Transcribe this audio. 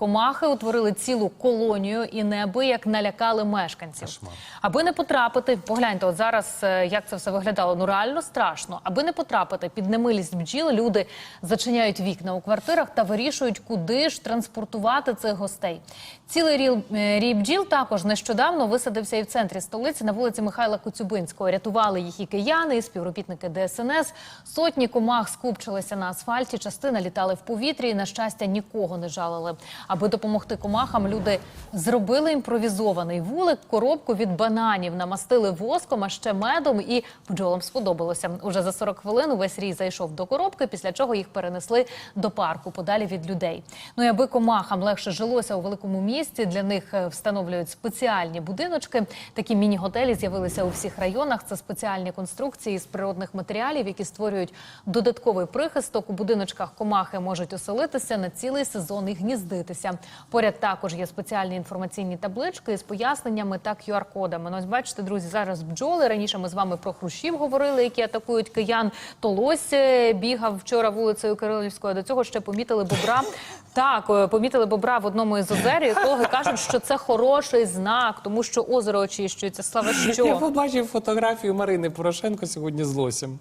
Комахи утворили цілу колонію і неабияк налякали мешканців. Кошмар. Аби не потрапити, погляньте, от зараз е, як це все виглядало. Ну реально страшно. Аби не потрапити під немилість бджіл, люди зачиняють вікна у квартирах та вирішують, куди ж транспортувати цих гостей. Цілий ріл, е, рій бджіл також нещодавно висадився і в центрі столиці на вулиці Михайла Коцюбинського. Рятували їх і кияни, і співробітники ДСНС. Сотні комах скупчилися на асфальті. Частина літали в повітрі. і, На щастя, нікого не жалили. Аби допомогти комахам, люди зробили імпровізований вулик, коробку від бананів, намастили воском, а ще медом, і бджолам сподобалося. Уже за 40 хвилин увесь рій зайшов до коробки, після чого їх перенесли до парку подалі від людей. Ну і аби комахам легше жилося у великому місті, для них е, встановлюють спеціальні будиночки. Такі міні-готелі з'явилися у всіх районах. Це спеціальні конструкції з природних матеріалів, які створюють додатковий прихисток. У будиночках комахи можуть оселитися на цілий сезон і гніздитися. Поряд також є спеціальні інформаційні таблички з поясненнями та QR-кодами. Ну, ось бачите, друзі, зараз бджоли. Раніше ми з вами про хрущів говорили, які атакують киян. То лось е, бігав вчора вулицею Кирилівською. До цього ще помітили бобра. Так, е, помітили бобра в одному із озер. Екологи кажуть, що це хороший знак, тому що озеро очищується. Слава Я побачив фотографію Марини Порошенко сьогодні з лосем.